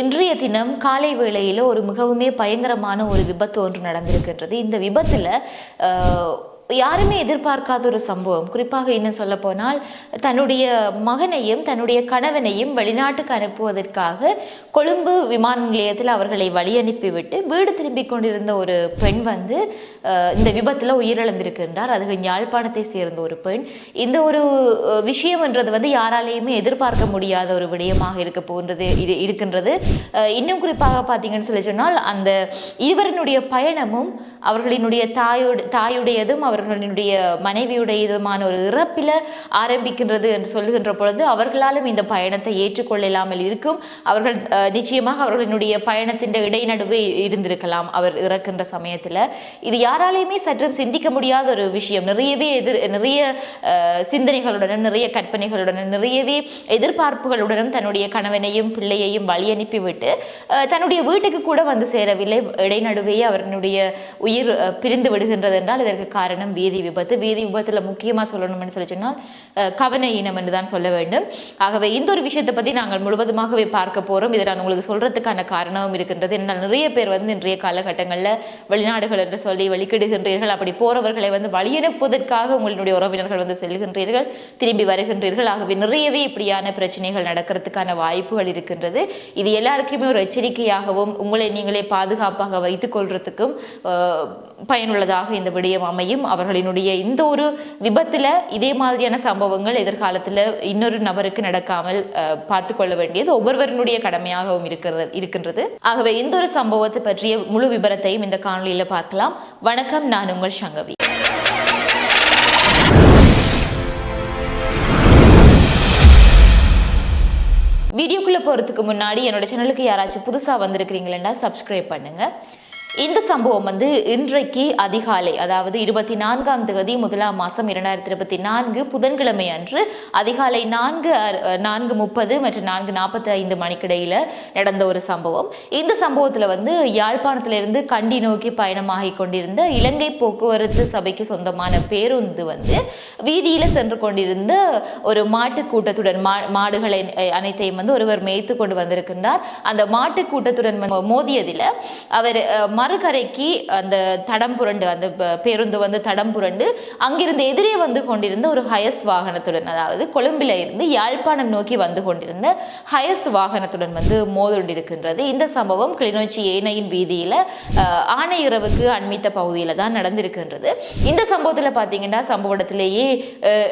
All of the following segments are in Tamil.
இன்றைய தினம் காலை வேளையில் ஒரு மிகவுமே பயங்கரமான ஒரு விபத்து ஒன்று நடந்திருக்கின்றது. இந்த விபத்தில் யாருமே எதிர்பார்க்காத ஒரு சம்பவம். குறிப்பாக இன்னும் சொல்ல போனால் தன்னுடைய மகனையும் தன்னுடைய கணவனையும் வெளிநாட்டுக்கு அனுப்புவதற்காக கொழும்பு விமான நிலையத்தில் அவர்களை வழி அனுப்பிவிட்டு வீடு திரும்பி கொண்டிருந்த ஒரு பெண் வந்து இந்த விபத்தில் உயிரிழந்திருக்கின்றார். அது யாழ்ப்பாணத்தை சேர்ந்த ஒரு பெண். இந்த ஒரு விஷயம்ன்றது வந்து யாராலேயுமே எதிர்பார்க்க முடியாத ஒரு விடயமாக இருக்க போன்றது இரு- இருக்கின்றது. இன்னும் குறிப்பாக பார்த்தீங்கன்னு சொல்லி சொன்னால் அந்த இருவரனுடைய பயணமும் அவர்களினுடைய தாயோடு தாயுடையதும் அவர்களினுடைய மனைவியுடையதுமான ஒரு இறப்பில் ஆரம்பிக்கின்றது என்று சொல்லுகின்ற பொழுது அவர்களாலும் இந்த பயணத்தை ஏற்றுக்கொள்ளலாமல் இருக்கும். அவர்கள் நிச்சயமாக அவர்களினுடைய பயணத்தின் இடைநடுவே இருந்திருக்கலாம் அவர் இறக்கின்ற சமயத்தில். இது யாராலையுமே சற்றும் சிந்திக்க முடியாத ஒரு விஷயம். நிறையவே எதிர் நிறைய சிந்தனைகளுடனும் நிறைய கற்பனைகளுடனும் நிறையவே எதிர்பார்ப்புகளுடனும் தன்னுடைய கணவனையும் பிள்ளையையும் வழி அனுப்பிவிட்டு தன்னுடைய வீட்டுக்கு கூட வந்து சேரவில்லை. இடைநடுவே அவர்களுடைய உயிர் உயிர் பிரிந்து விடுகின்றது என்றால் இதற்கு காரணம் வீதி விபத்து. வீதி விபத்தில் முக்கியமாக சொல்லணும்னு சொல்லி சொன்னால் கவன இனம் என்று தான் சொல்ல வேண்டும். ஆகவே இந்த ஒரு விஷயத்தை பற்றி நாங்கள் முழுவதுமாகவே பார்க்க போகிறோம் இதை நான் உங்களுக்கு சொல்கிறதுக்கான காரணமும் இருக்கின்றது. என்னால் நிறைய பேர் வந்து இன்றைய காலகட்டங்களில் வெளிநாடுகள் என்று சொல்லி வெளிக்கிடுகின்றீர்கள் அப்படி போகிறவர்களை வந்து வழியனுப்புவதற்காக உங்களுடைய உறவினர்கள் வந்து செல்கின்றீர்கள் திரும்பி வருகின்றீர்கள். ஆகவே நிறையவே இப்படியான பிரச்சனைகள் நடக்கிறதுக்கான வாய்ப்புகள் இருக்கின்றது. இது எல்லாருக்குமே ஒரு எச்சரிக்கையாகவும் உங்களை நீங்களே பாதுகாப்பாக வைத்துக் கொள்றதுக்கும் பயனுள்ளதாக இந்த விடயம் அமையும். அவர்களினுடைய இந்த ஒரு விபத்துல இதே மாதிரியான சம்பவங்கள் எதிர்காலத்துல இன்னொரு நபருக்கு நடக்காமல் அஹ், பார்த்து கொள்ள வேண்டியது ஒவ்வொருவரினுடைய கடமையாகவும் இருக்கிறது இருக்கின்றது. ஆகவே இந்த ஒரு சம்பவத்தை பற்றிய முழு விபரத்தையும் இந்த காணொலியில் பார்க்கலாம். வணக்கம் நான் உங்கள் சங்கவி. வீடியோக்குள்ளே போகிறதுக்கு முன்னாடி என்னோட சேனலுக்கு யாராச்சும் புதுசாக வந்திருக்கிறீங்களா சப்ஸ்கிரைப் பண்ணுங்க. இந்த சம்பவம் வந்து இன்றைக்கு அதிகாலை அதாவது இருபத்தி நான்காம் தேதி முதலாம் மாதம் இரண்டாயிரத்தி இருபத்தி நான்கு புதன்கிழமை அன்று அதிகாலை நான்கு அறு- நான்கு முப்பது மற்றும் நான்கு நாற்பத்தி ஐந்து மணிக்கிடையில் நடந்த ஒரு சம்பவம். இந்த சம்பவத்தில் வந்து யாழ்ப்பாணத்திலிருந்து கண்டி நோக்கி பயணமாகி கொண்டிருந்த இலங்கை போக்குவரத்து சபைக்கு சொந்தமான பேருந்து வந்து வீதியில் சென்று கொண்டிருந்த ஒரு மாட்டு கூட்டத்துடன் மா மாடுகளை அனைத்தையும் வந்து ஒருவர் மேய்த்து கொண்டு வந்திருக்கின்றார். அந்த மாட்டு கூட்டத்துடன் மோதியதில் அவர் மறுகரைக்கு அந்த தடம் புரண்டு அந்த ப- பேருந்து வந்து தடம் புரண்டு அங்கிருந்து எதிரே வந்து கொண்டிருந்த ஒரு ஹயஸ் வாகனத்துடன் அதாவது கொழும்பில் இருந்து யாழ்ப்பாணம் நோக்கி வந்து கொண்டிருந்த ஹயஸ் வாகனத்துடன் வந்து மோதுண்டிருக்கின்றது. இந்த சம்பவம் கிளிநொச்சி ஏனையின் வீதியில் அஹ், அண்மித்த பகுதியில் தான் நடந்திருக்கின்றது. இந்த சம்பவத்தில் பார்த்தீங்கன்னா சம்பவ இடத்திலேயே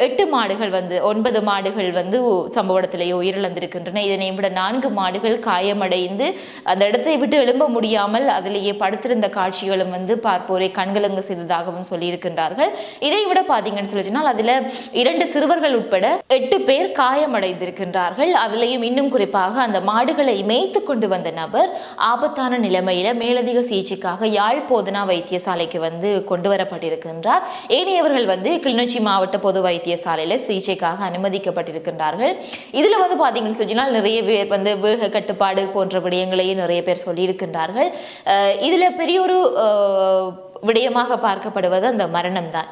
எட்டு மாடுகள் வந்து ஒன்பது மாடுகள் வந்து சம்பவ இடத்திலேயே உயிரிழந்திருக்கின்றன. இதனை விட நான்கு மாடுகள் காயமடைந்து அந்த இடத்தை விட்டு எழும்ப முடியாமல் அதிலேயே படுத்திருந்த காட்சிகளும் வந்து பார்ப்போரை கண்கலங்க செய்ததாகவும் சொல்லியிருக்கின்றார்கள். இதை விட பார்த்தீங்கன்னு சொல்லி சொன்னால் அதுல இரண்டு சிறுவர்கள் உட்பட எட்டு பேர் காயமடைந்திருக்கின்றார்கள். அதுலேயும் இன்னும் குறிப்பாக அந்த மாடுகளை மேய்த்து கொண்டு வந்த நபர் ஆபத்தான நிலைமையில மேலதிக சிகிச்சைக்காக யாழ் போதனா வைத்தியசாலைக்கு வந்து கொண்டு வரப்பட்டிருக்கின்றார். ஏனையவர்கள் வந்து கிளிநொச்சி மாவட்ட பொது வைத்தியசாலையில சிகிச்சைக்காக அனுமதிக்கப்பட்டிருக்கின்றார்கள். இதுல வந்து பாத்தீங்கன்னு சொன்னால் நிறைய பேர் வந்து வேக கட்டுப்பாடு போன்ற விடயங்களையும் நிறைய பேர் சொல்லியிருக்கின்றார்கள். அஹ் பெரிய ஒரு விடயமாக பார்க்கப்படுவது அந்த மரணம் தான்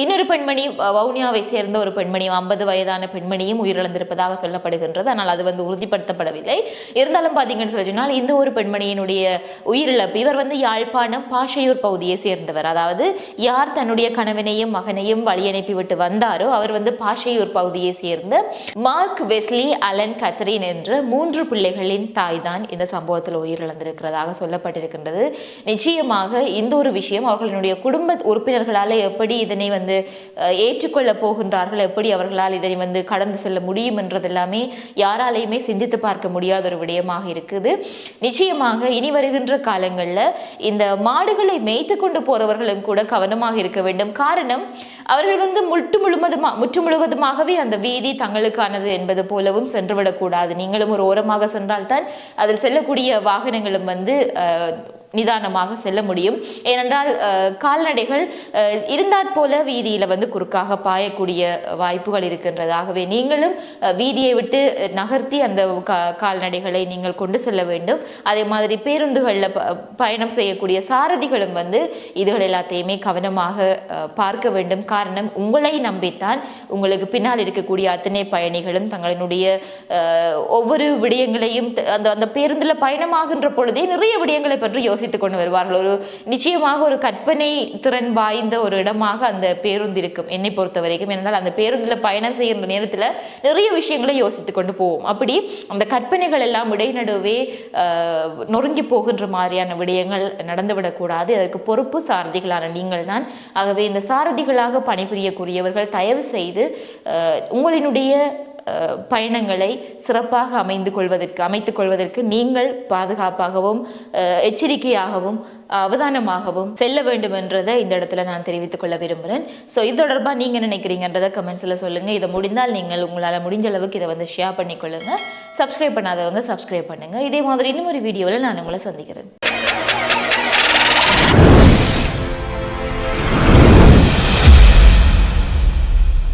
இன்னொரு பெண்மணி வவுனியாவை சேர்ந்த ஒரு பெண்மணி ஐம்பது வயதான பெண்மணியும் உயிரிழந்திருப்பதாக சொல்லப்படுகின்றது. ஆனால் அது வந்து உறுதிப்படுத்தப்படவில்லை. இருந்தாலும் பார்த்தீங்கன்னு சொல்லி சொன்னால் இந்த ஒரு பெண்மணியினுடைய உயிரிழப்பு இவர் வந்து யாழ்ப்பாணம் பாஷையூர் பகுதியை சேர்ந்தவர். அதாவது யார் தன்னுடைய கணவனையும் மகனையும் வழியனுப்பி விட்டு வந்தாரோ அவர் வந்து பாஷையூர் பகுதியை சேர்ந்த மார்க் வெஸ்லி அலன் கத்ரின் என்ற மூன்று பிள்ளைகளின் தாய் தான் இந்த சம்பவத்தில் உயிரிழந்திருக்கிறதாக சொல்லப்பட்டிருக்கின்றது. நிச்சயமாக இந்த ஒரு விஷயம் அவர்களுடைய குடும்ப உறுப்பினர்களால் எப்படி இதனை வந்து வந்து ஏற்றுக்கொள்ள போகின்றார்கள் எப்படி அவர்களால் இதனை வந்து கடந்து செல்ல முடியும் என்றதெல்லாமே யாராலையுமே சிந்தித்து பார்க்க முடியாத ஒரு விடயமாக இருக்குது. நிச்சயமாக இனி வருகின்ற காலங்களில் இந்த மாடுகளை மேய்த்து கொண்டு போறவர்களும் கூட கவனமாக இருக்க வேண்டும். காரணம் அவர்கள் வந்து முற்று முழுவதுமா முற்று முழுவதுமாகவே அந்த வீதி தங்களுக்கானது என்பது போலவும் சென்றுவிடக்கூடாது நீங்களும் ஒரு ஓரமாக சென்றால்தான் அதில் செல்லக்கூடிய வாகனங்களும் வந்து நிதானமாக செல்ல முடியும். ஏனென்றால் கால்நடைகள் அஹ், இருந்தாற் போல வீதியில் வந்து குறுக்காக பாயக்கூடிய வாய்ப்புகள் இருக்கின்றதாகவே நீங்களும் வீதியை விட்டு நகர்த்தி அந்த கா கால்நடைகளை நீங்கள் கொண்டு செல்ல வேண்டும். அதே மாதிரி பேருந்துகளில் ப பயணம் செய்யக்கூடிய சாரதிகளும் வந்து இதுகள் எல்லாத்தையுமே கவனமாக பார்க்க வேண்டும். காரணம் உங்களை நம்பித்தான் உங்களுக்கு பின்னால் இருக்கக்கூடிய அத்தனை பயணிகளும் தங்களினுடைய ஒவ்வொரு விடயங்களையும் அந்த அந்த பேருந்தில் பயணமாகின்ற பொழுதே நிறைய விடயங்களை பற்றி யோசித்து கொண்டு வருவார்கள். ஒரு நிச்சயமாக ஒரு கற்பனை திறன் வாய்ந்த ஒரு இடமாக அந்த பேருந்து இருக்கும். என்னை பொறுத்த வரைக்கும் ஏனென்றால் அந்த பேருந்தில் பயணம் செய்கிற நேரத்தில் நிறைய விஷயங்களை யோசித்து கொண்டு போவோம். அப்படி அந்த கற்பனைகள் எல்லாம் இடைநடுவே நொறுங்கி போகின்ற மாதிரியான விடயங்கள் நடந்துவிடக்கூடாது அதற்கு பொறுப்பு சாரதிகளான நீங்கள் தான். ஆகவே இந்த சாரதிகளாக பணிபுரியக்கூடியவர்கள் தயவு செய்து உங்களினுடைய பயணங்களை சிறப்பாக அமைந்து கொள்வதற்கு அமைத்துக் கொள்வதற்கு நீங்கள் பாதுகாப்பாகவும் எச்சரிக்கையாகவும் அவதானமாகவும் செல்ல வேண்டும் என்றதை இந்த இடத்துல நான் தெரிவித்துக் கொள்ள விரும்புகிறேன் ஸோ இது தொடர்பாக நீங்கள் நினைக்கிறீங்கன்றதை கமெண்ட்ஸில் சொல்லுங்கள் இதை முடிந்தால் நீங்கள் உங்களால் முடிஞ்ச அளவுக்கு இதை வந்து ஷேர் பண்ணிக்கொள்ளுங்க சப்ஸ்கிரைப் பண்ணாதவங்க சப்ஸ்கிரைப் பண்ணுங்கள் இதே மாதிரி இன்னும் ஒரு வீடியோவில் நான் உங்களை சந்திக்கிறேன்.